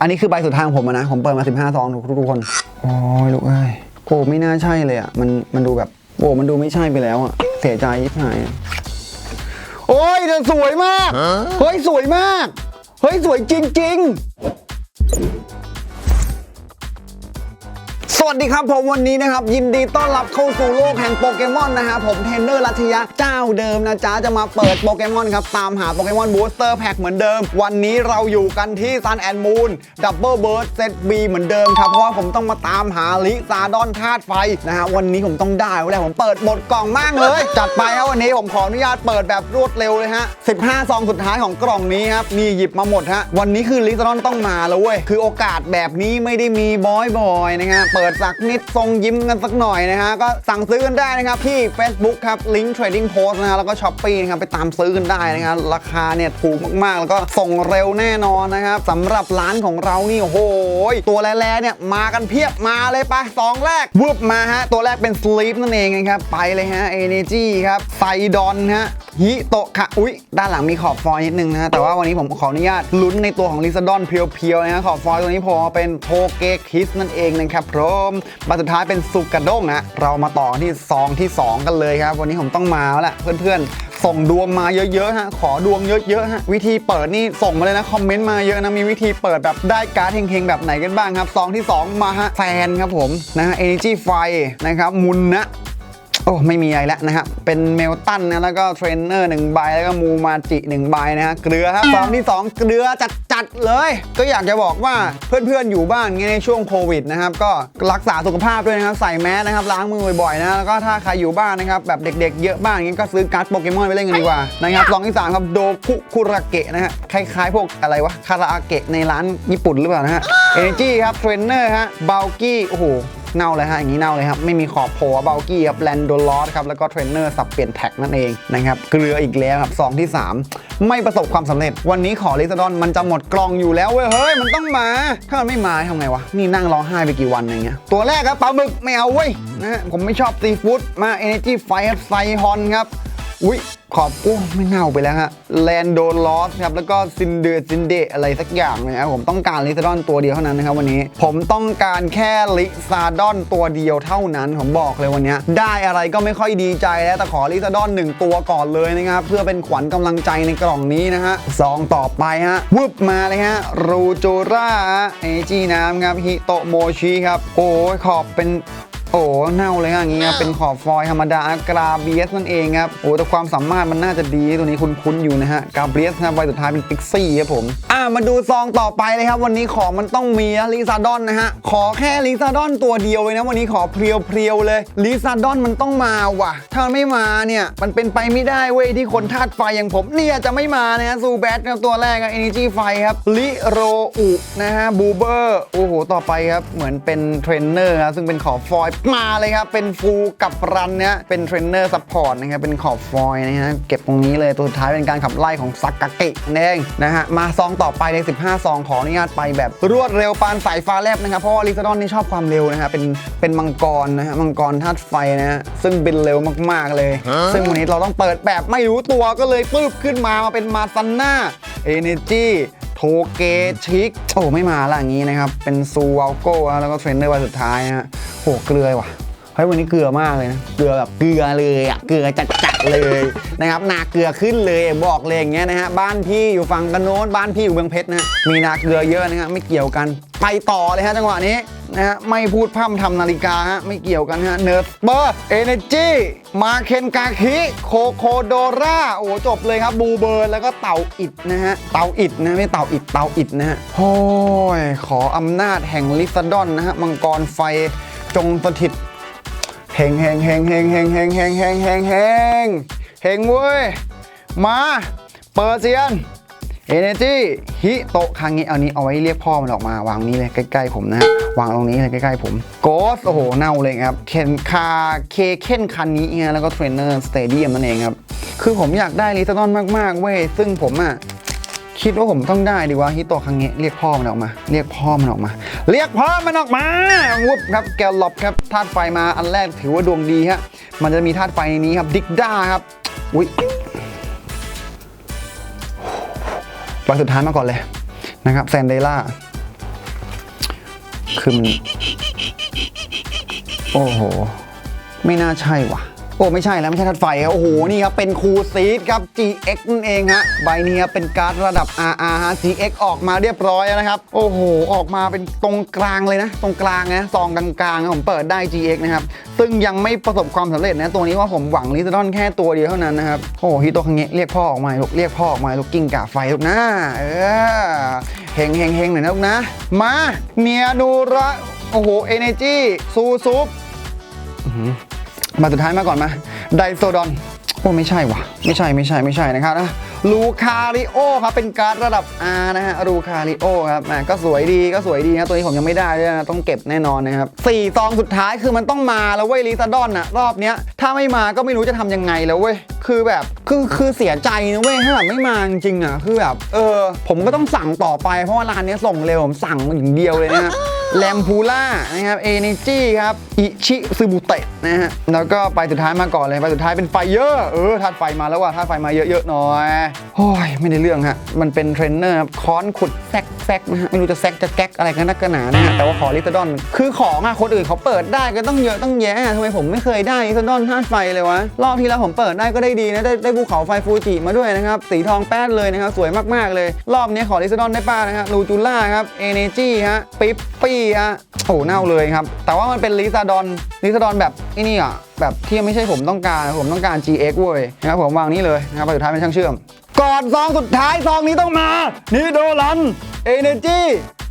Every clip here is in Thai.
อันนี้คือใบสุดท้ายของผมอะนะ ผมเปิดมา 15ซองทุกทุกคน โอ้ยลูกเอ้ยโอ้ไม่น่าใช่เลยอะ มันมันดูแบบโอ้มันดูไม่ใช่ไปแล้วอะ เสียใจยิบหายอะโอ้ยแต่สวยมาก เฮ้ยสวยมาก เฮ้ยสวยจริง ๆ สวัสดีครับผมวันนี้นะครับ ยินดีต้อนรับเข้าสู่โลกแห่งโปเกมอนนะฮะผมเทรนเนอร์รัชยะเจ้าเดิมนะจ๊ะจะมาเปิดโปเกมอนครับ ตามหาโปเกมอนบูสเตอร์แพ็คเหมือนเดิม วันนี้เราอยู่กันที่ซันแอนด์มูนดับเบิลเบิร์ดเซตบีเหมือนเดิมครับ เพราะว่าผมต้องมาตามหาลิซาดอนธาตุไฟนะฮะวันนี้ผมต้องได้แล้วผมเปิดหมดกล่องมากเลย จัดไปครับวันนี้ผมขออนุญาตเปิดแบบรวดเร็วเลยฮะ15ซองสุดท้ายของกล่องนี้ครับนี่หยิบมาหมดฮะวันนี้คือลิซาดอนต้องมาแล้วเว้ยคือโอกาสแบบนี้ไม่ได้มีบ่อยๆนะฮะเปิดสักนิดทรงยิ้มกันสักหน่อยนะฮะ ก็สั่งซื้อกันได้นะครับ ที่ Facebook ครับ Link Trading Post นะฮะแล้วก็ s h อ p e e นะครับ ไปตามซื้อกันได้นะครับราคาเนี่ยถูกมากๆ แล้วก็ส่งเร็วแน่นอนนะครับสำหรับร้านของเรานี่โอ้โหตัวแร่ๆเนี่ยมากันเพียบมาเลยไปซองแรกวืบมาฮะ ตัวแรกเป็น Sleep นั่นเองนะครับไปเลยฮะ Energy ครับไซดอนฮะฮิโตะค่ะอุ๊ย ด้านหลังมีขอบฟอยล์นิดนึงนะฮะ แต่ว่าวันนี้ผมขออนุญาตลุ้นในตัวของลิซาดอนเพียวๆนะฮะขอบฟอยล์ตัวนี้พอเป็นโทเกคิสนั่นเองนะครับพร้อมมาสุดท้ายเป็นสุกระด้งนะเรามาต่อที่ซองที่ 2 กันเลยครับ วันนี้ผมต้องมาแล้วแหละเพื่อนๆ ส่งดวงมาเยอะๆฮะขอดวงเยอะๆฮะวิธีเปิดนี่ส่งมาเลยนะคอมเมนต์มาเยอะนะมีวิธีเปิดแบบได้การ์ดเฮงๆแบบไหนกันบ้างครับซองที่ 2 มาฮะแฟนครับผมนะฮะ Energy ไฟนะครับมุนนะ อ้ไม่มีอะไรแล้วนะครับ เป็นเมลตันนะแล้วก็เทรนเนอร์หนึ่งใบแล้วก็มูมาจิหนึ่งใบนะฮะเกลือครับซองที่ 2 เกลือจัดๆเลย ก็อยากจะบอกว่าเพื่อนๆอยู่บ้านไงในช่วงโควิดนะครับก็รักษาสุขภาพด้วยนะครับใส่แมสนะครับล้างมือบ่อยๆนะแล้วก็ถ้าใครอยู่บ้านนะครับแบบเด็กๆ เยอะบ้านงั้ก็ซื้อการ์ดโปเกมอนไปเล่นกันดีกว่านะครับซองที่3ครับโดคุคุระเกะนะฮะคล้ายๆ พวกอะไรวะคาราอาเกะในร้านญี่ปุ่นหรือเปล่านะฮะเอเนจีครับเทรนเนอร์ฮะบาลกี้โอ้โห เน่าเลยฮะอย่างนี้เน่าเลยครับ ไม่มีขอบโผล่เบลกี้ครับแลนโดลอสครับแล้วก็เทรนเนอร์สับเปลี่ยนแท็กนั่นเองนะครับเกลืออีกแล้วครับซองที่ 3 ไม่ประสบความสำเร็จ วันนี้ขอลิซาดอนมันจะหมดกล่องอยู่แล้วเว้ยเฮ้ยมันต้องมา ถ้ามันไม่มาทำไงวะนี่นั่งร้องไห้ไปกี่วันอย่างเงี้ยตัวแรกครับปลาหมึกไม่เอาเว้ยนะผมไม่ชอบซีฟู้ดมาเอเนจีไฟครับไซฮอนครับ อุ๊ยขอบกู้ไม่เน่าไปแล้วฮะแลนโดลอสครับแล้วก็ซินเดอร์ซินเดอะไรสักอย่างนะครับผมต้องการลิซาดอนตัวเดียวเท่านั้นนะครับวันนี้ ผมต้องการแค่ลิซาดอนตัวเดียวเท่านั้นผมบอกเลยวันนี้ ได้อะไรก็ไม่ค่อยดีใจแล้วแต่ขอลิซาดอนหนึ่งตัวก่อนเลยนะครับเพื่อเป็นขวัญกำลังใจในกล่องนี้นะฮะซองต่อไปฮะวึบมาเลยฮะรูโจราเอจีน้ำครับฮิโตโมชิครับโอ้ขอบเป็น โอ้เน่าเลยฮะอย่างเงี้ยเป็นขอบฟอยล์ธรรมดากราเบียสนั่นเองครับโอ้แต่ความสามารถมันน่าจะดีตัวนี้คุ้นๆอยู่นะฮะกราเบียสนะใบสุดท้ายเป็นปิกซี่ครับผมอ่ามาดูซองต่อไปเลยครับ วันนี้ของมันต้องมีลิซาดอนนะฮะขอแค่ลิซาดอนตัวเดียวเลยนะวันนี้ขอเพียวๆเลยลิซาดอนมันต้องมาว่ะ ถ้ามันไม่มาเนี่ยมันเป็นไปไม่ได้เว้ยที่คนธาตุไฟอย่างผมเนี่ยจะไม่มานะฮะซูแบทครับตัวแรกครับ Energy ไฟครับลิโรอุนะฮะบูเบอร์โอ้โหต่อไปครับเหมือนเป็นเทรนเนอร์ครับซึ่งเป็นขอบฟอยล์มาเลยครับ เป็นฟูลกับรันเนี่ยเป็นเทรนเนอร์ซัพพอร์ตนะครับ เป็นขอบฟอยล์นะฮะ เก็บตรงนี้เลยตัวสุดท้ายเป็นการขับไล่ของซักกะเกะนั่นเองนะฮะ มาซองต่อไปใน 15 ซองขออนุญาตไปแบบรวดเร็วปานสายฟ้าแลบนะครับ เพราะว่าลิซาดอนนี่ชอบความเร็วนะฮะ เป็นเป็นมังกรนะฮะ มังกรธาตุไฟนะฮะ ซึ่งบินเร็วมากๆเลย ซึ่งวันนี้เราต้องเปิดแบบไม่รู้ตัวก็เลยปื้บขึ้นมามาเป็นมาซันน่าเอเนจีโทเกชิกโอ้ไม่มาละอย่างนี้นะครับ เป็นซูวาลโก้แล้วก็เทรนเนอร์วันสุดท้ายนะฮะ โหเกลือว่ะเฮ้ยวันนี้เกลือมากเลยนะ เกลือแบบเกลือเลยอะ เกลือจัดๆเลยนะครับนาเกลือขึ้นเลยบอกเลยอย่างเงี้ยนะฮะ บ้านพี่อยู่ฝั่งกันโน้น บ้านพี่อยู่เมืองเพชรนะ มีนาเกลือเยอะนะฮะ ไม่เกี่ยวกัน ไปต่อเลยฮะจังหวะนี้นะฮะ ไม่พูดพร่ำทำนาฬิกาฮะ ไม่เกี่ยวกันฮะ เนิร์ดเบอร์เอเนจีมาเคนกาคิ โคโคโดราโอ้จบเลยครับ บูเบิร์แล้วก็เต่าอิดนะฮะ เต่าอิดนะไม่เต่าอิด เต่าอิดนะฮะ โอ้ย ขออำนาจแห่งลิซดอนนะฮะ มังกรไฟ จงสถิตเฮงเฮงเฮงเฮงเฮงเฮงเฮงเฮงเฮงเฮงเฮงเว้ย มาเปิดเซียนเอเนจีฮิโตคางงี้เอานี้เอาไว้เรียกพ่อมันออกมาวางนี้เลยใกล้ๆผมนะฮะวางตรงนี้เลยใกล้ๆผมโกสโอ้โหเน่าเลยครับเคนคาเคเคนคันนี้ไงแล้วก็เทรนเนอร์สเตเดียมนั่นเองครับ คือผมอยากได้ลิซาดอนมากๆเว้ยซึ่งผมอะ คิดว่าผมต้องได้ดีกว่าฮิโตะคังเงะเรียกพ่อมันออกมา เรียกพ่อมันออกมา เรียกพ่อมันออกมาวุบครับแกลลอบครับธาตุไฟมาอันแรกถือว่าดวงดีฮะมันจะมีธาตุไฟในนี้ครับดิกด้าครับอุ้ยใบสุดท้ายมาก่อนเลยนะครับแซนเดล่าคือมันโอ้โห ไม่น่าใช่ว่ะ อ้ไม่ใช่แล้วไม่ใช่ทัดไฟครับโอ้โหนี่ครับเป็นคูซีดครับ GX นั่นเองฮะใบนี้ครับเป็นการ์ดระดับ RR ฮะ GX ออกมาเรียบร้อยแล้วนะครับ โอ้โห ออกมาเป็นตรงกลางเลยนะ ตรงกลางนะซองกลางๆนะผมเปิดได้ GX นะครับซึ่งยังไม่ประสบความสำเร็จนะตัวนี้ว่าผมหวังลิซดอนแค่ตัวเดียวเท่านั้นนะครับโอ้โหฮิโตคังเงะเรียกพ่อออกมาลูกเรียกพ่อออกมาลูกกิ้งก่าไฟลูกนะเออเฮงเฮงเฮงหน่อยนะลูกนะ มาเนียนูระโอ้โหเอเนจีซูซุป มาสุดท้ายมาก่อนมาไดโซดอนโอ้ไม่ใช่วะไม่ใช่ไม่ใช่ไม่ใช่นะครับนะลูคาริโอครับเป็นการ์ดระดับ R นะฮะลูคาริโอครับอะก็สวยดีก็สวยดีนะตัวนี้ผมยังไม่ได้ด้วยนะต้องเก็บแน่นอนนะครับสี่ซองสุดท้ายคือมันต้องมาแล้วเว้ยลิซาดอนอะรอบเนี้ยถ้าไม่มาก็ไม่รู้จะทำยังไงแล้วเว้ยคือแบบคือคือเสียใจนะเว้ยถ้าแบบไม่มาจริงอะคือแบบเออผมก็ต้องสั่งต่อไปเพราะว่าร้านนี้ส่งเร็วผมสั่งมาอย่างเดียวเลยนะ แลมพูล่านะครับเอเนจีครับอิชิซึบุเตะนะฮะแล้วก็ไปสุดท้ายมาก่อนเลยไปสุดท้ายเป็นไฟเยอร์เออธาตุไฟมาแล้วว่ะธาตุไฟมาเยอะๆหน่อยโอ้ยไม่ได้เรื่องฮะมันเป็นเทรนเนอร์ครับค้อนขุดแซกแซกนะฮะไม่รู้จะแซกจะแก๊กอะไรกันนักกันหนานะฮะแต่ว่าขอลิตดอน คือของอะคนอื่นเขาเปิดได้ก็ต้องเยอะต้องแยะทำไมผมไม่เคยได้ลิตดอนธาตุไฟเลยวะรอบที่แล้วผมเปิดได้ก็ได้ดีนะได้ได้ภูเขาไฟฟูจิมาด้วยนะครับสีทองแป๊ดเลยนะครับสวยมากๆเลย รอบนี้ขอลิตดอนได้ป้านะครับลูจูล่าครับเอเนจีฮะปิ๊ปปี้ฮะโอ้โหเน่าเลยครับ แต่ว่ามันเป็นลิซาดอนลิซาดอนแบบไอ้นี่อะแบบที่ไม่ใช่ผมต้องการผมต้องการ GX เว้ยนะครับผมวางนี้เลยนะครับสุดท้ายเป็นช่างเชื่อมก่อนซองสุดท้ายซองนี้ต้องมานีโดรันเอเนจี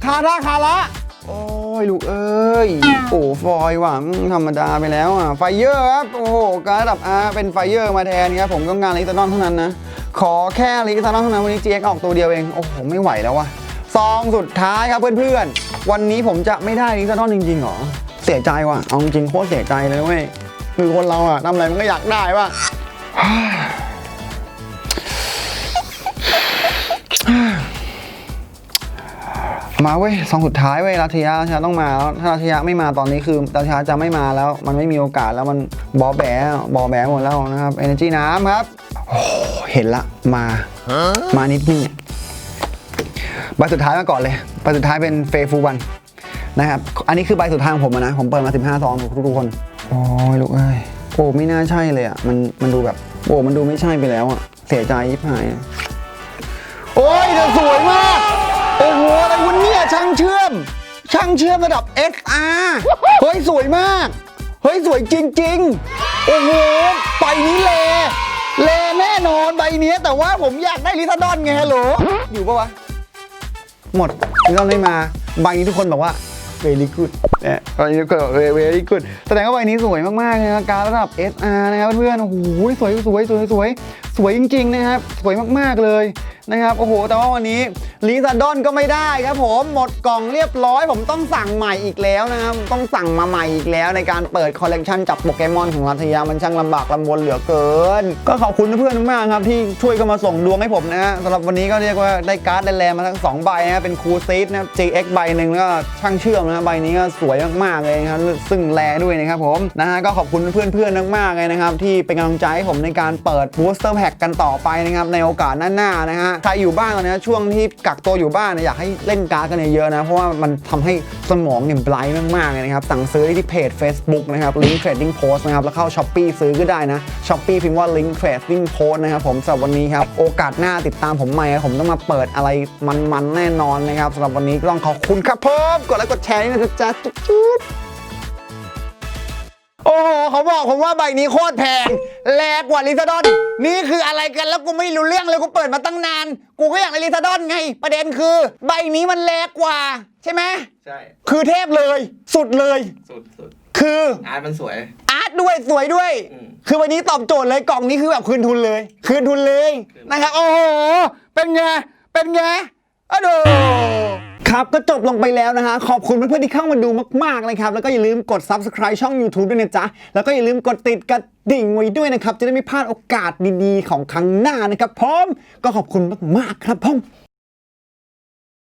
คาราคาระโอ้ยลูกเอ้ย โอ้ฟอยว่ะธรรมดาไปแล้วอะไฟเยอร์ครับ โอ้โหการระดับ R เป็นไฟเยอร์มาแทนครับผมต้องการลิซาดอนเท่านั้นนะ ขอแค่ลิซาดอนเท่านั้นวันนี้ GX ออกตัวเดียวเอง โอ้โห ไม่ไหวแล้วว่ะซองสุดท้ายครับเพื่อนๆ วันนี้ผมจะไม่ได้ลิซาดอนจริงๆเหรอ เสียใจว่ะ เอาจริงโคตรเสียใจเลยเว้ย คือคนเราอะทำอะไรมันก็อยากได้ว่ะมาเว้ยซองสุดท้ายเว้ยรัตยารัตยาต้องมาแล้วถ้ารัตยาไม่มาตอนนี้คือรัตยาจะไม่มาแล้ว มันไม่มีโอกาสแล้วมันบอแบะบอแบะหมดแล้วนะครับ Energy น้ำครับเห็นละมา มานิดนึง ใบสุดท้ายมาก่อนเลยใบสุดท้ายเป็นเฟฟูวันนะครับอันนี้คือใบสุดท้ายของผมอะนะ ผมเปิดมา 15ซองทุกทุกๆคน โอ้ยลูกเอ้ยโอ้ไม่น่าใช่เลยอะ มันมันดูแบบ โอ้มันดูไม่ใช่ไปแล้วอะ เสียใจยิบหาย โอ้ยเธอสวยมาก โอ้โหอะไรวะเนี่ยช่างเชื่อม ช่างเชื่อมระดับ XR เฮ้ยสวยมาก เฮ้ยสวยจริง ๆ โอ้โหใบนี้เลเลแน่นอนใบเนี้ยแต่ว่าผมอยากได้ลิซาดอนไงฮัลโหลอยู่ปะวะ หมดไม่ต้องได้มาใบนี้ทุกคนบอกว่า very good เนี่ยใบนี้ทุกคนบอก very very good แสดงว่าใบนี้สวยมากๆนะครับการระดับ SR นะครับเพื่อนๆโอ้โหสวยสวยสวยสวย สวยจริงๆนะครับ สวยมากๆเลยนะครับ โอ้โห แต่ว่าวันนี้ลิซาดอนก็ไม่ได้ครับผมหมดกล่องเรียบร้อย ผมต้องสั่งใหม่อีกแล้วนะครับ ต้องสั่งมาใหม่อีกแล้วในการเปิดคอลเลกชันจับโปเกมอนของรัทยามันช่างลำบากลำบนเหลือเกิน ก็ขอบคุณเพื่อนมากๆครับ ที่ช่วยกันมาส่งดวงให้ผมนะฮะสำหรับวันนี้ก็เรียกว่าได้การ์ดแรงมาทั้งสองใบนะเป็นคูซีดนะ GX ใบหนึ่งแล้วก็ช่างเชื่อมนะใบนี้ก็สวยมากๆเลยครับซึ่งแลด้วยนะครับผมนะฮะก็ขอบคุณเพื่อนๆมากๆเลยนะครับที่เป็นกำลังใจให้ผมในการเปิด Booster Pack กันต่อไปนะครับในโอกาสหน้าๆนะฮะใครอยู่บ้านตอนนี้ช่วงที่กักตัวอยู่บ้านเนี่ยอยากให้เล่นการ์ดกันเยอะๆนะเพราะว่ามันทำให้สมองเนี่ยไบรท์มากๆเลยนะครับสั่งซื้อได้ที่เพจ Facebook นะครับ Link Trading Post นะครับแล้วเข้า s h อ p e e ซื้อก็ได้นะ s h อ p e e พิมพ์ว่า Link Trading Post นะครับผมสำหรับวันนี้ครับโอกาสหน้าติดตามผมใหม่ผมต้องมาเปิดอะไรมันๆแน่นอนนะครับสำหรับวันนี้ก็ต้องขอบคุณครับผมกดไลค์กดแชร์นี่นะจ๊ะจุ๊บ โอ้โหเขาบอกผมว่าใบนี้โคตรแพงแลกกว่าลิซาดอน นี่คืออะไรกันแล้วกูไม่รู้เรื่องเลยกูเปิดมาตั้งนาน กูก็อยากได้ลิซาดอนไง ประเด็นคือ ใบนี้มันแลกกว่า ใช่ไหมใช่ คือเทพเลย สุดเลย สุดสุดคืออาร์ตมันสวย อาร์ตด้วยสวยด้วย อืม คือวันนี้ตอบโจทย์เลยกล่องนี้คือแบบคืนทุนเลย คืนทุนเลยนะครับโอ้โหเป็นไงเป็นไงอะดู ครับ ก็จบลงไปแล้วนะฮะ ขอบคุณเพื่อนๆที่เข้ามาดูมากๆเลยครับ แล้วก็อย่าลืมกด subscribe ช่อง YouTube ด้วยนะจ๊ะ แล้วก็อย่าลืมกดติดกระดิ่งไว้ด้วยนะครับ จะได้ไม่พลาดโอกาสดีๆ ของครั้งหน้านะครับผมก็ขอบคุณมากๆครับผม